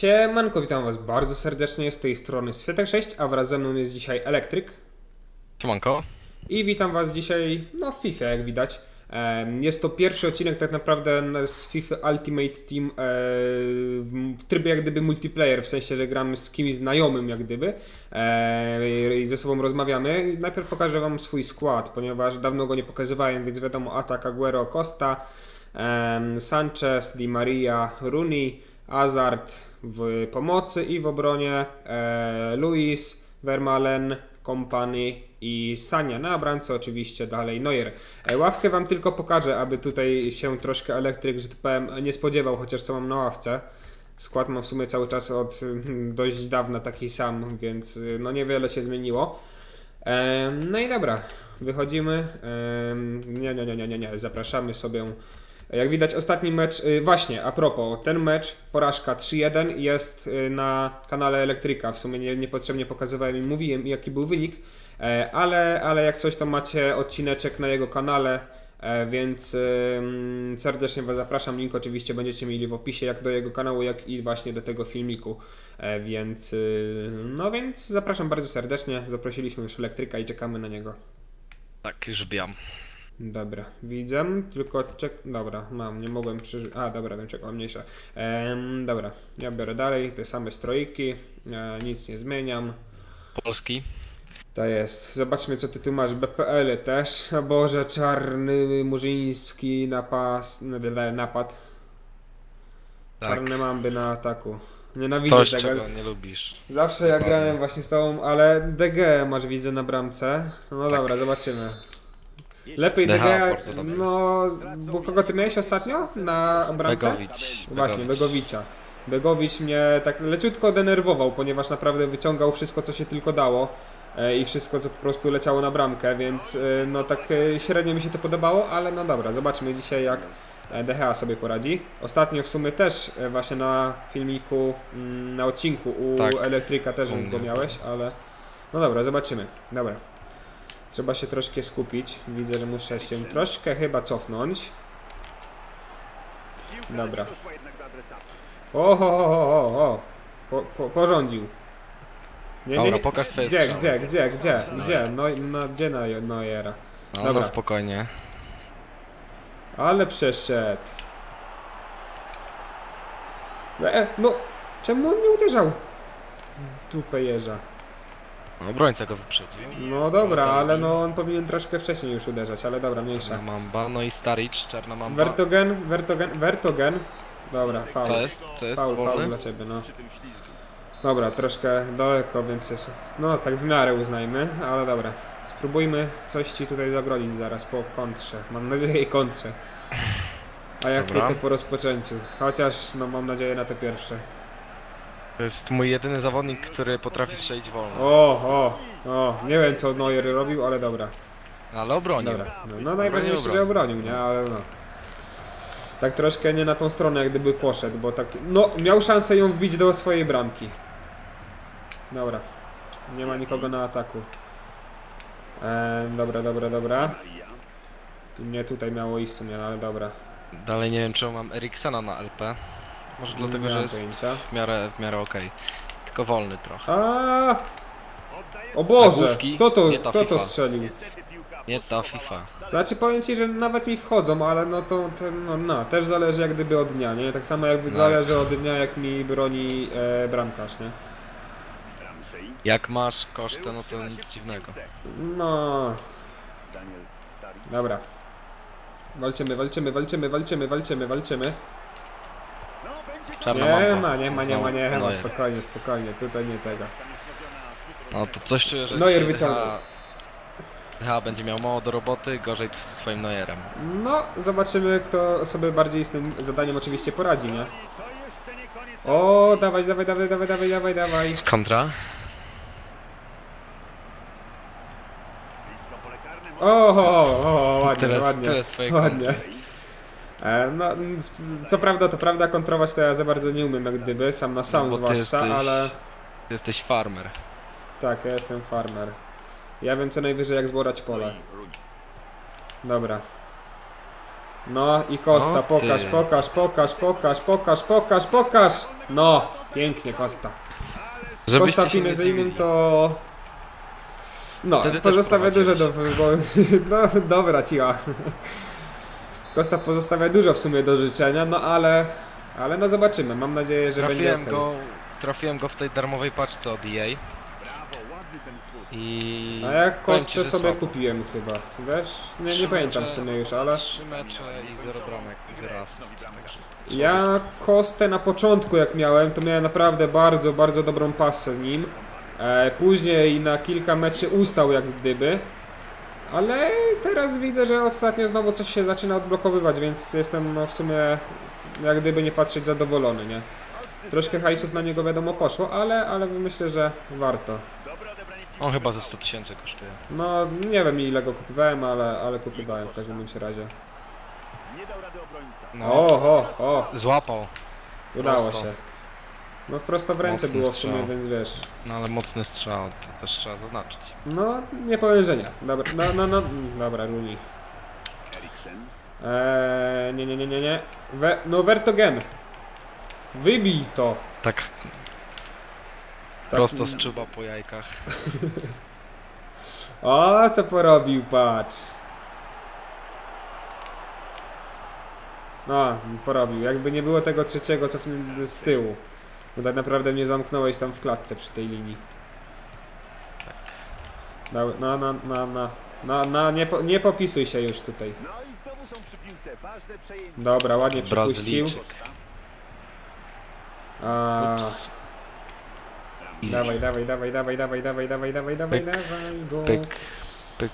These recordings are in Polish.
Siemanko, witam was bardzo serdecznie z tej strony Świetek 6, a wraz ze mną jest dzisiaj Elektryk Siemanko. i witam was dzisiaj no, w FIFA jak widać. Jest to pierwszy odcinek tak naprawdę z FIFA Ultimate Team e, w trybie jak gdyby multiplayer, w sensie, że gramy z kimś znajomym jak gdyby e, i ze sobą rozmawiamy. Najpierw pokażę wam swój skład, ponieważ dawno go nie pokazywałem, więc wiadomo atak Aguero, Costa, Sanchez, Di Maria, Rooney, Hazard w pomocy i w obronie e, Luis, Vermaelen, Kompany i Sania. Na bramce oczywiście dalej Neuer. E, ławkę wam tylko pokażę, aby tutaj się troszkę elektryk, że tak powiem, nie spodziewał, chociaż co mam na ławce. Skład mam w sumie cały czas od mm, dość dawna taki sam, więc y, no niewiele się zmieniło. Em, No i dobra, wychodzimy. Nie, nie, nie, nie, nie, nie. zapraszamy sobie. Jak widać, ostatni mecz. y, Właśnie, a propos, ten mecz, porażka 3-1 jest y, na kanale Elektryka. W sumie nie, niepotrzebnie pokazywałem i mówiłem, jaki był wynik, e, ale, ale jak coś, to macie odcineczek na jego kanale. e, Więc serdecznie Was zapraszam. Link oczywiście będziecie mieli w opisie, jak do jego kanału, jak i właśnie do tego filmiku. E, Więc y, no więc zapraszam bardzo serdecznie. Zaprosiliśmy już elektryka i czekamy na niego. Tak, już bijam. Dobra, widzę, tylko czek... Dobra, mam, nie mogłem przeżyć... A, dobra, wiem czego, mniejsza. Em, dobra, ja biorę dalej te same strojki, e, nic nie zmieniam. Polski. To jest. Zobaczmy, co ty tu masz. BPL też. O Boże, czarny, murzyński napas... napad. Tak. Czarne mamby na ataku. Nienawidzę Coś, tego. czego nie lubisz. Zawsze ja Dokładnie. grałem właśnie z tobą, ale DG masz widzę na bramce. No dobra, zobaczymy. Lepiej dobry. no bo kogo ty miałeś ostatnio na bramce? Begowicz. Właśnie, Begowicz. Begowicza. Begowicz mnie tak leciutko denerwował, ponieważ naprawdę wyciągał wszystko, co się tylko dało e, i wszystko, co po prostu leciało na bramkę, więc e, no tak e, średnio mi się to podobało, ale no dobra, zobaczmy dzisiaj jak DHA sobie poradzi. Ostatnio w sumie też właśnie na filmiku, mm, na odcinku u Tak. Elektryka też go miałeś, ale no dobra, zobaczymy. Dobra. Trzeba się troszkę skupić. Widzę, że muszę się troszkę chyba cofnąć. Dobra. O, ho, ho, ho, ho, ho. Po, po, porządził. Nie, Dobra, pokaż swoje Gdzie, strzały. gdzie, gdzie, gdzie, No. gdzie, no, no, gdzie na Neuera? No, Dobra. no spokojnie. Ale przeszedł. E, no, czemu on nie uderzał? W dupę jeża. No, obrońca go wyprzedził. No dobra, ale no on powinien troszkę wcześniej już uderzać, ale dobra, mniejsza. Czarna mamba, no i Staricz, czarna mamba. Vertogen, Vertogen, Vertogen. Dobra, faul. Co jest? Co jest? Faul, faul dla ciebie, no. Dobra, troszkę daleko, więc jest. No tak w miarę uznajmy, ale dobra. Spróbujmy coś ci tutaj zagrodzić zaraz po kontrze. Mam nadzieję kontrze. A jak Dobra. nie to po rozpoczęciu. Chociaż no mam nadzieję na te pierwsze. To jest mój jedyny zawodnik, który potrafi strzelić wolno. O, o, o. Nie wiem co Neuer robił, ale dobra. Ale obronił. Dobra. No, no najważniejsze, że obronił. nie? Ale no. Tak troszkę nie na tą stronę jak gdyby poszedł, bo tak. No, miał szansę ją wbić do swojej bramki. Dobra. Nie ma nikogo na ataku. E, dobra, dobra, dobra. Tu nie tutaj miało iść w sumie, no ale dobra. Dalej nie wiem, czemu mam Eriksena na LP. Może dlatego, że jest pojęcia. w miarę, w miarę okej. Tylko wolny trochę. A! O Boże! Nagłówki? Kto to, Nie ta kto to FIFA. strzelił? Nie ta FIFA. Znaczy powiem ci, że nawet mi wchodzą, ale no to, to no, no, też zależy jak gdyby od dnia, nie? Tak samo jak zależy od dnia, jak mi broni e, bramkarz, nie? Jak masz kosztę, no to nic dziwnego. No, dobra. Walczymy, walczymy, walczymy, walczymy, walczymy, walczymy. Czarna Nie mamba. ma, nie ma, nie ma, nie ma, Neuer. spokojnie, spokojnie, tutaj nie tego. No to coś czuję, że Neuer dzisiaj wyciągnął. DH DH będzie miał mało do roboty, gorzej z swoim Neuerem. No, zobaczymy, kto sobie bardziej z tym zadaniem oczywiście poradzi, nie? O, dawaj, dawaj, dawaj, dawaj, dawaj, dawaj, dawaj. Kontra? O, o, o, ładnie, Tyle- ładnie, tyle swojej ładnie. E, no, co prawda, to prawda, kontrować to ja za bardzo nie umiem, jak gdyby, sam na sam No zwłaszcza, jesteś- ale Ty jesteś farmer. tak, ja jestem farmer. Ja wiem co najwyżej jak zborać pole. Dobra. No i Kosta, No, pokaż, pokaż, pokaż, pokaż, pokaż, pokaż, pokaż. No, Pięknie, Costa się nie finezyjnym to... No, Wtedy pozostawia dużo do... Bo, no, dobra, ciła. Costa pozostawia dużo w sumie do życzenia, no ale... Ale no zobaczymy, mam nadzieję, że będzie Trafiłem okej. go, trafiłem go w tej darmowej paczce od EA. I... A ja Kostę sobie słabo. kupiłem chyba, wiesz? Nie, nie pamiętam w mecze- sumie już, ale... Trzy mecze i zero bramek, zero asyst. także- Ja Kostę na początku jak miałem, to miałem naprawdę bardzo, bardzo dobrą pasę z nim. E, później na kilka meczy ustał jak gdyby. Ale teraz widzę, że ostatnio znowu coś się zaczyna odblokowywać, więc jestem no, w sumie jak gdyby nie patrzeć zadowolony, nie? Troszkę hajsów na niego wiadomo poszło, ale, ale myślę, że warto. On chyba ze 100 tysięcy kosztuje. No nie wiem ile go kupowałem, ale, ale kupowałem w każdym bądź razie. No, O, o, o, złapał. udało Prosto. się. No wprosto w ręce Mocny było w sumie, strzał. więc wiesz. No ale mocny strzał, to też trzeba zaznaczyć. No, nie nie. Dobra, no, no, no, dobra, Runi. Eee, nie, nie, nie, nie, nie. We, no, Vertogen. Wybij to. Tak, Tak, prosto z czuba po jajkach. O, co porobił, patrz. No, porobił. Jakby nie było tego trzeciego, co z tyłu. Bo tak naprawdę mnie zamknąłeś tam w klatce przy tej linii. No, no, no, no, no. No, no nie, po, nie popisuj się już tutaj. No. Dobra, ładnie przepuścił. A, dawaj, dawaj, dawaj, dawaj, dawaj, dawaj, dawaj, dawaj, dawaj, dawaj go. Pyk, pyk.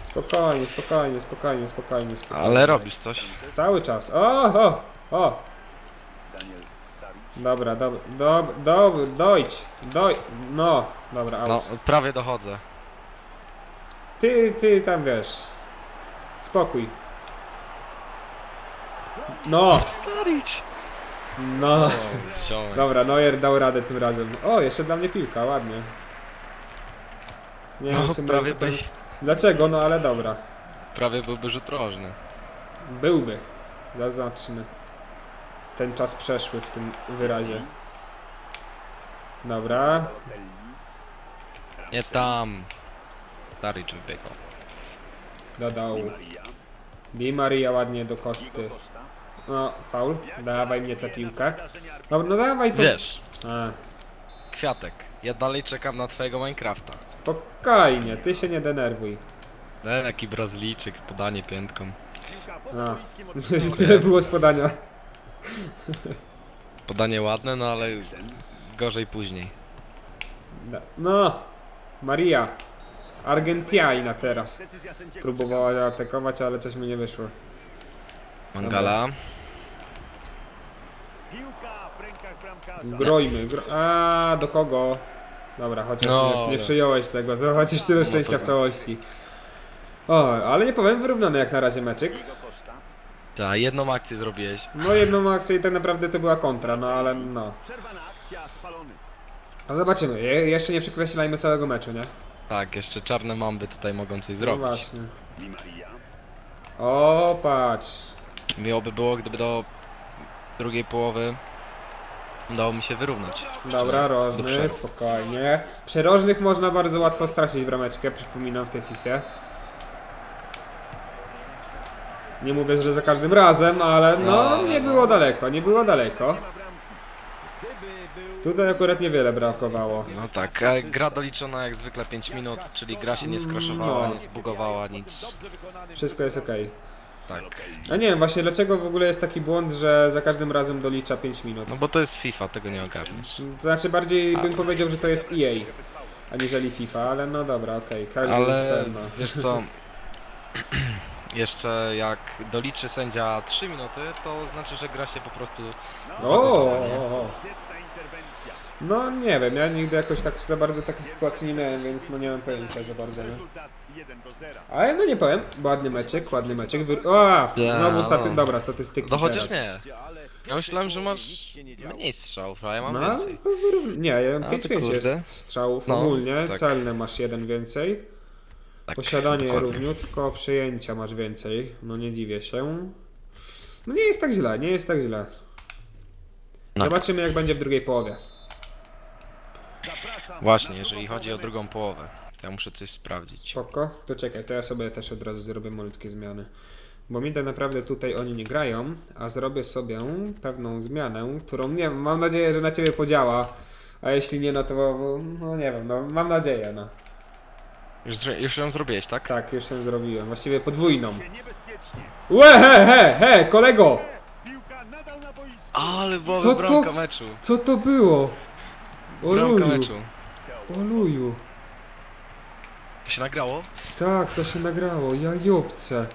Spokojnie, spokojnie, spokojnie, spokojnie, spokojnie. Ale robisz coś. Cały czas. O, o, o. Dobra, dobra, dobra, dobra, dojdź, doj, no, dobra, out. No, prawie dochodzę. Ty, ty tam wiesz. Spokój. No, Starić. no. Dobra, Neuer dał radę tym razem. O, jeszcze dla mnie piłka, ładnie. Nie wiem, No, w sumie, prawie powiem- byś, Dlaczego? No ale dobra. prawie byłby rzut rożny. Byłby. Zaznaczmy. Ten czas przeszły w tym wyrazie. Dobra. Nie tam. Starić wybiegał. Dodał. Maria. Di Maria ładnie do kosty. No, faul. Dawaj mnie tę piłkę. Dobra, no dawaj to. Wiesz, A, kwiatek. Ja dalej czekam na twojego Minecrafta. spokojnie, ty się nie denerwuj. Ten jaki Brazylijczyk, podanie piętką. Od Tyle było z podania. Podanie ładne, no ale gorzej później. Da- No, Maria. Argentiaina teraz. Próbowała atakować, ale coś mi nie wyszło. Mangala. Grojmy. Gro... A do kogo? Dobra, chociaż No, nie, nie przyjąłeś tego, to chociaż tyle No szczęścia w całości. O, ale nie powiem, wyrównany jak na razie meczyk. Tak, jedną akcję zrobiłeś. No jedną akcję i tak naprawdę to była kontra, no ale no. Przerwana akcja, spalony. A zobaczymy, Je jeszcze nie przekreślajmy całego meczu, nie? Tak, jeszcze czarne mamby tutaj mogą coś No zrobić. właśnie. Di Maria. O, patrz. Miłoby było, gdyby do drugiej połowy udało mi się wyrównać. Dobra, Do rożny, spokojnie. Przerożnych można bardzo łatwo stracić brameczkę, przypominam w tej FIFA. Nie mówię, że za każdym razem, ale no, No, nie no. było daleko, nie było daleko. Tutaj akurat niewiele brakowało. No tak, gra doliczona jak zwykle 5 minut, czyli gra się nie skraszowała, No. nie zbugowała, nic. Wszystko jest ok. Tak. A nie wiem właśnie dlaczego w ogóle jest taki błąd, że za każdym razem dolicza 5 minut. No bo to jest FIFA, tego nie ogarniesz. To znaczy bardziej bym powiedział, że to jest EA, aniżeli FIFA, ale no dobra, okej, każdy Ale jest pewno. wiesz co, jeszcze jak doliczy sędzia 3 minuty, to znaczy, że gra się po prostu... O. No nie wiem, ja nigdy jakoś tak za bardzo takich sytuacji nie miałem, więc no nie mam pojęcia za bardzo, nie? Rezultat 1 do 0. Ale no nie powiem, ładny meczek, ładny meczek. Wy... O, znowu staty... no. dobra, statystyki No chociaż teraz. nie, ja myślałem, że masz mniej strzałów, a ja mam No, więcej. wyrówn... Nie, ja A, mam to 5-5 kurde. jest strzałów No, ogólnie, tak. celne masz jeden więcej. Tak, Posiadanie dokładnie. równiutko, przejęcia masz więcej, no nie dziwię się. No nie jest tak źle, nie jest tak źle. No. Zobaczymy jak będzie w drugiej połowie. Właśnie, jeżeli chodzi o drugą połowę, to ja muszę coś sprawdzić. Spoko. To czekaj, to ja sobie też od razu zrobię malutkie zmiany. Bo mi tak naprawdę tutaj oni nie grają, a zrobię sobie pewną zmianę, którą nie wiem, mam nadzieję, że na ciebie podziała. A jeśli nie, no to no nie wiem, no mam nadzieję, no. Już, już ją zrobiłeś, tak? Tak, już ją zrobiłem. Właściwie podwójną. Łe, he, he, he, kolego! Ale była Co bramka to? meczu. Co to było? Oluju, meczu. oluju. To się nagrało? Tak, to się nagrało, ja jobce.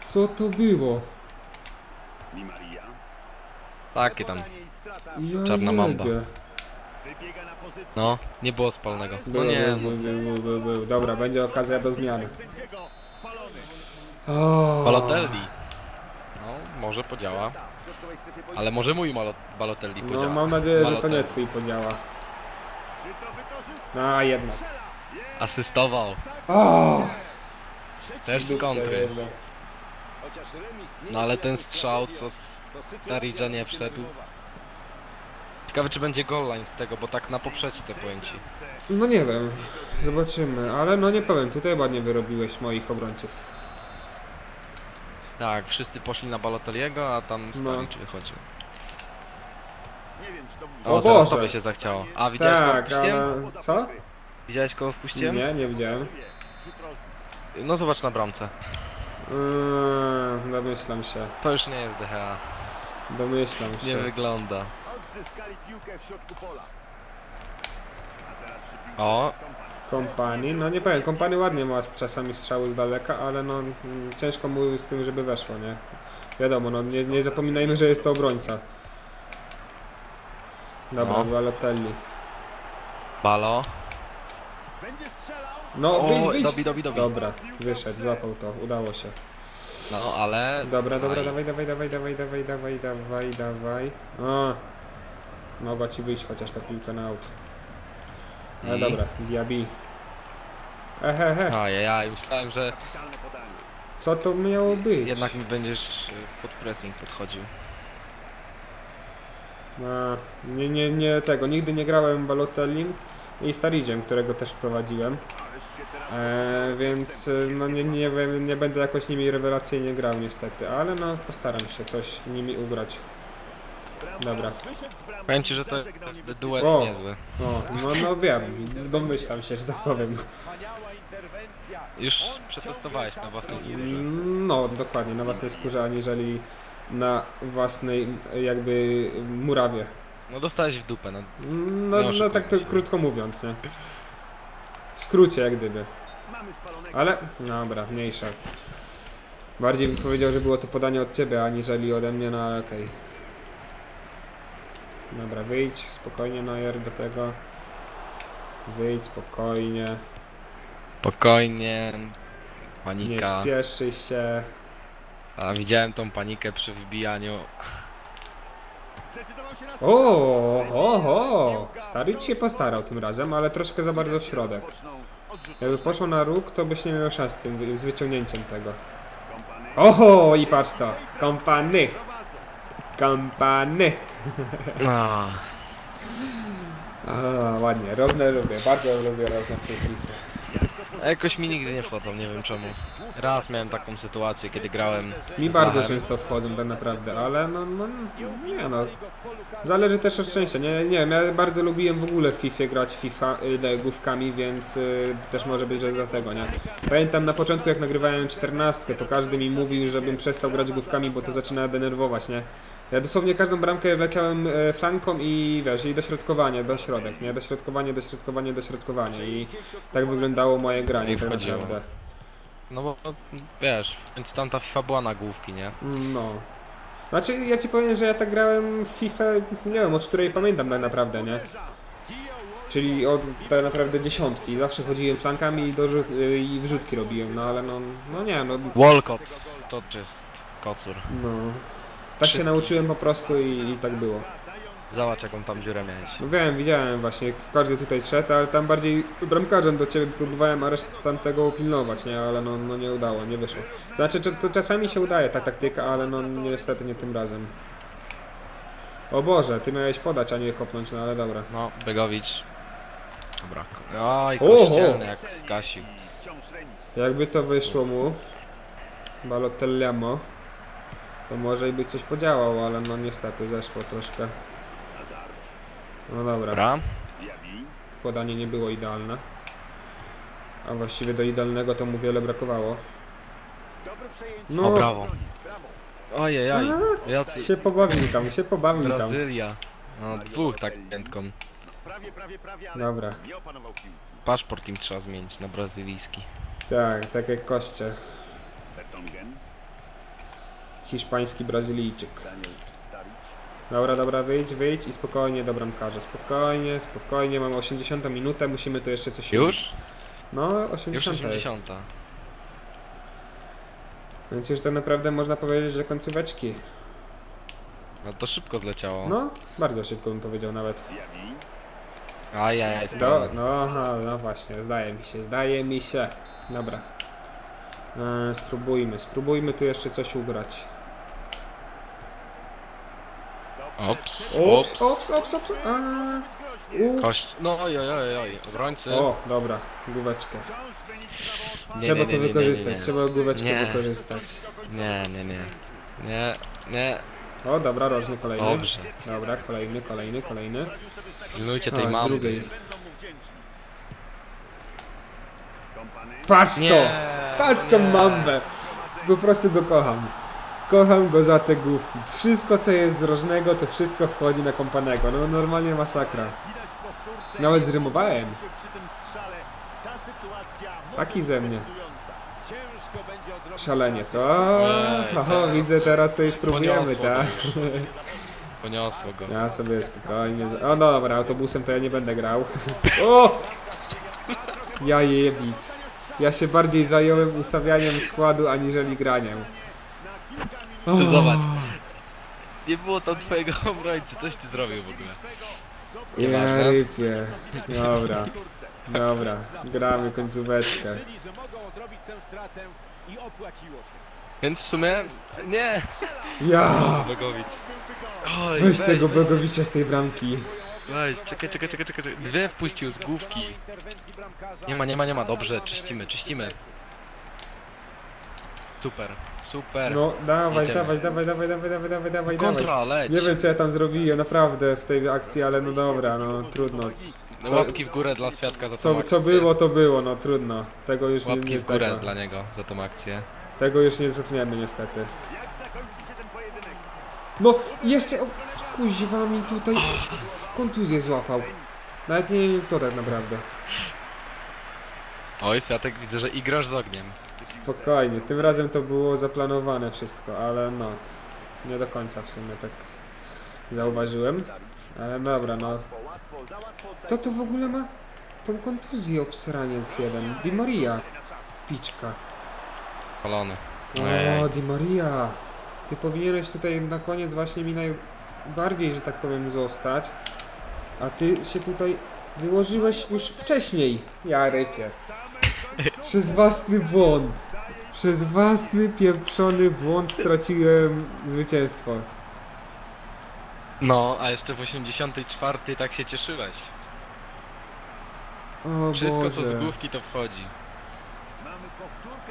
Co to było? Takie tam. Ja Czarna mamba. jebie. Pozycję. No, nie było spalnego. No Był, nie, był, no. był, był, był, był. Dobra, będzie okazja do zmiany. O, Balotelli. No, może podziała. Ale może mój Malo- Balotelli No podziała. mam nadzieję, że to Balotelli. nie twój podziała. A jednak. Asystował. O, Też z kontry. No ale ten strzał, co z Taridża nie wszedł. Ciekawe czy będzie goal line z tego, bo tak na poprzeczce powiem ci. No nie wiem, zobaczymy, ale no nie powiem, tutaj ładnie wyrobiłeś moich obrońców. Tak, wszyscy poszli na Balotelliego, a tam No. Staricz wychodził. Nie wiem, czy to O, O Boże. tobie się zachciało. A widziałeś kogo Tak, wpuściłem? ale... Co? Widziałeś kogo wpuściłem? Nie, nie widziałem. No zobacz na bramce. Yy, domyślam się, To już nie jest DHA. domyślam Nie się. wygląda. Odzyskali piłkę w środku pola. A teraz przy piłce O. Kompany. Kompanii, no nie powiem, kompanii ładnie ma czasami strzały z daleka, ale no mm, ciężko mu z tym, żeby weszło, nie? Wiadomo, no nie, nie zapominajmy, że jest to obrońca. Dobra, No. Balotelli. Balo. Będzie strzelał. No, O, wyjdź, wyjdź! dobi, dobi, dobi. Dobra, wyszedł, złapał to, udało się. No ale... Dobra, dobra, Aj. dawaj, dawaj, dawaj, dawaj, dawaj, dawaj, dawaj, dawaj. O! Mogła ci wyjść chociaż ta piłka na aut. Ale I? dobra, Diaby. Ehehe, Ajajaj, myślałem, że Kapitalne podanie. co to miało być? jednak mi będziesz y, pod pressing podchodził. A, nie, nie, nie tego, nigdy nie grałem Balotellim i Staridziem, którego też prowadziłem. E, więc e, no nie, nie, wiem, nie będę jakoś nimi rewelacyjnie grał niestety, ale no postaram się coś nimi ugrać. Dobra. Powiem ci, że to duet O. niezły. O, no, no wiem, domyślam się, że tak powiem. Już przetestowałeś na własnej skórze. No, dokładnie, na własnej skórze, aniżeli na własnej jakby murawie. No dostałeś w dupę, no. No, Nie no tak krótko mówiąc, nie? W skrócie jak gdyby. Ale, dobra, mniejsza. Bardziej bym powiedział, że było to podanie od ciebie, aniżeli ode mnie, no ale okej. Dobra, wyjdź, spokojnie Neuer do tego. Wyjdź, spokojnie. Spokojnie. Nie Panika. śpieszy się. A widziałem tą panikę przy wybijaniu. Zdecydował się na O, o, o! Stary ci się postarał tym razem, ale troszkę za bardzo w środek. Jakby poszło na róg, to byś nie miał szans z tym, z wyciągnięciem tego. Oho, i patrz to! Kompany! Prowadzą. Kompany! A, ładnie, rożne lubię, bardzo lubię rożne w tej FIFA. A jakoś mi nigdy nie wchodzą, nie wiem czemu. Raz miałem taką sytuację, kiedy grałem. Mi bardzo Lachem. często wchodzą tak naprawdę, ale no, no nie no. Zależy też od szczęścia. Nie, nie wiem, ja bardzo lubiłem w ogóle w FIFA grać FIFA y, główkami, więc y, też może być, że dlatego, nie? Pamiętam na początku jak nagrywałem 14, to każdy mi mówił, żebym przestał grać główkami, bo to zaczyna denerwować, nie? Ja dosłownie każdą bramkę wleciałem e, flanką i wiesz, i dośrodkowanie, do środek, nie? Dośrodkowanie, dośrodkowanie, dośrodkowanie i tak wyglądało moje granie I tak wchodziło. naprawdę. No bo no, wiesz, więc tamta FIFA była na główki, nie? No. Znaczy, ja ci powiem, że ja tak grałem w FIFA, nie wiem, od której pamiętam tak naprawdę, nie? Czyli od tak naprawdę dziesiątki. Zawsze chodziłem flankami i, y, i wrzutki robiłem, no ale no, no nie, no, Walcott to jest kocur. no. Tak się Szybki. nauczyłem po prostu i, i tak było. Zobacz jaką tam dziurę miałeś. No wiem, widziałem właśnie, każdy tutaj szedł, ale tam bardziej bramkarzem do ciebie próbowałem, a resztę tam tego upilnować, nie? Ale no, no nie udało, nie wyszło. Znaczy, to, czasami się udaje ta taktyka, ale no niestety nie tym razem. O Boże, ty miałeś podać, a nie kopnąć, no ale dobra. No, Begowicz. Dobra. Oj, kościelny jak skasił. Jakby to wyszło mu, Balotelliamo, to może i by coś podziałał, ale no niestety zeszło troszkę. No dobra, Dobra. Podanie nie było idealne. A właściwie do idealnego to mu wiele brakowało. No, O, brawo. Ojej, jacy... się pobawili tam, się pobawili tam. Brazylia. No, dwóch tak piętką. Prawie, prawie, prawie, ale Dobra. nie opanował piłki. Paszport im trzeba zmienić na brazylijski. Tak, tak jak koście. Hiszpański Brazylijczyk. Dobra, dobra, wyjdź, wyjdź i spokojnie do bramkarza. Spokojnie, spokojnie, mamy 80 minutę, musimy tu jeszcze coś Już? robić. No, Już 80 jest. 80. Więc już tak naprawdę można powiedzieć, że końcóweczki. No to szybko zleciało. No, bardzo szybko bym powiedział nawet. Ajajaj, Do, no. no, no właśnie, zdaje mi się, zdaje mi się. Dobra. E, spróbujmy, spróbujmy tu jeszcze coś ugrać. Ops, Ops, ops. ops, ops. Kość. No oj, oj, oj, oj. Obrońcy. O, dobra, główeczkę. Trzeba to wykorzystać, trzeba główeczkę wykorzystać. Nie, nie, nie. Nie, nie. O, dobra, rożny kolejny. Dobrze. Dobra, kolejny, kolejny, kolejny. Pilnujcie tej z mamy. drugiej. Patrz to! Patrz tą mambę! Po prostu go kocham. Kocham go za te główki. Wszystko co jest z rożnego, to wszystko wchodzi na kompanego. No normalnie masakra. Nawet zrymowałem. Taki ze mnie. decydująca. Ciężko będzie odrobić Szaleniec. O, Ej, oho, teraz widzę teraz to już próbujemy, tak? już. Poniosło go. Ja sobie spokojnie. O no dobra, autobusem to ja nie będę grał. O! Ja jebix. Ja się bardziej zająłem ustawianiem składu aniżeli graniem. O, Zobacz. Nie było tam twojego obrońcy, coś ty zrobił w ogóle. Ja rypie. Dobra, dobra. Gramy końcóweczkę. Więc w sumie... Nie! Ja! Bogowicz. Oj, Weź tego weź. Bogowicza z tej bramki. Weź, czekaj, czekaj, czekaj, czekaj. Dwie wpuścił z główki. Nie ma, nie ma, nie ma. Dobrze, czyścimy, czyścimy. Super, super. No, dawaj, Jedziemy. dawaj, dawaj, dawaj, dawaj, dawaj, dawaj, dawaj, dawaj. Kontra, leć. Nie wiem co ja tam zrobiłem naprawdę w tej akcji, ale no dobra, no trudno. Co, Łapki w górę dla Świadka za tą co, akcję. co było, to było, no trudno. Tego już nie, Łapki nie w górę dla niego za tą akcję. Tego już nie cofniemy niestety. No, jeszcze o, kuźwa mi tutaj kontuzję złapał. Nawet nie wiem kto tak naprawdę. Oj, Światek widzę, że igrasz z ogniem. Spokojnie, tym razem to było zaplanowane wszystko, ale no, nie do końca w sumie tak zauważyłem. Ale dobra, no. To w ogóle ma tą kontuzję obsraniec jeden? Di Maria, piczka. Palony. O, Di Maria. Ty powinieneś tutaj na koniec właśnie mi najbardziej, że tak powiem, zostać. A ty się tutaj wyłożyłeś już wcześniej. Ja rypię. Przez własny błąd. Przez własny pieprzony błąd straciłem zwycięstwo. No, a jeszcze w 84 tak się cieszyłeś. O Wszystko co z Boże. główki to wchodzi.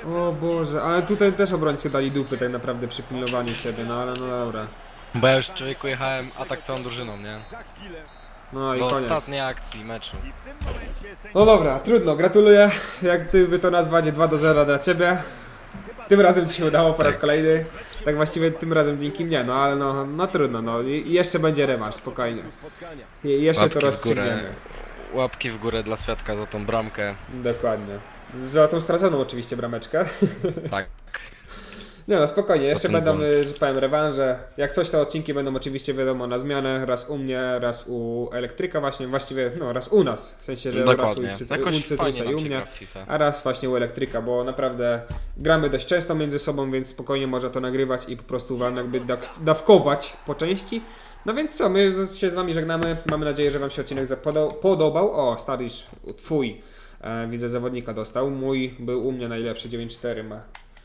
O Boże, ale tutaj też obrońcy dali dupy tak naprawdę przy pilnowaniu ciebie, no ale no dobra. Bo ja już człowieku jechałem atak całą drużyną, nie? No i Do koniec. ostatniej akcji meczu. W No dobra, trudno, gratuluję. Jak ty by to nazwać 2 do 0 dla ciebie. Tym razem ci się udało po raz kolejny. Tak właściwie tym razem dzięki mnie, no ale no, no trudno, no i jeszcze będzie rewanż, spokojnie. I jeszcze to Łapki w górę. rozstrzygniemy. Łapki w górę dla Świadka za tą bramkę. Dokładnie. Za tą straconą oczywiście brameczkę. Tak. Nie no, spokojnie, jeszcze będą, błąd. y, że powiem, rewanże. Jak coś, to odcinki będą oczywiście wiadomo na zmianę. Raz u mnie, raz u elektryka właśnie, właściwie, no raz u nas. W sensie, że raz u, Dokładnie. Jakoś u Cytrusa i u mnie. FIFA. A raz właśnie u elektryka, bo naprawdę gramy dość często między sobą, więc spokojnie można to nagrywać i po prostu wam jakby dawkować po części. No więc co, my się z wami żegnamy. Mamy nadzieję, że wam się odcinek zapodo- podobał. O, Starisz, twój. E, widzę zawodnika dostał. Mój był u mnie najlepszy, 9-4 ma.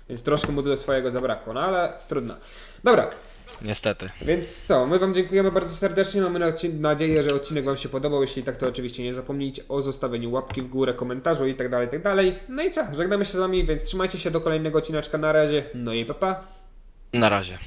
Więc troszkę mu do twojego zabrakło, no ale trudno. Dobra, niestety. Więc co, my Wam dziękujemy bardzo serdecznie. Mamy nadzieję, że odcinek Wam się podobał. Jeśli tak, to oczywiście nie zapomnijcie o zostawieniu łapki w górę, komentarzu i tak dalej, tak dalej. No i co, żegnamy się z Wami, więc trzymajcie się do kolejnego odcineczka na razie. No i papa. Pa. Na razie.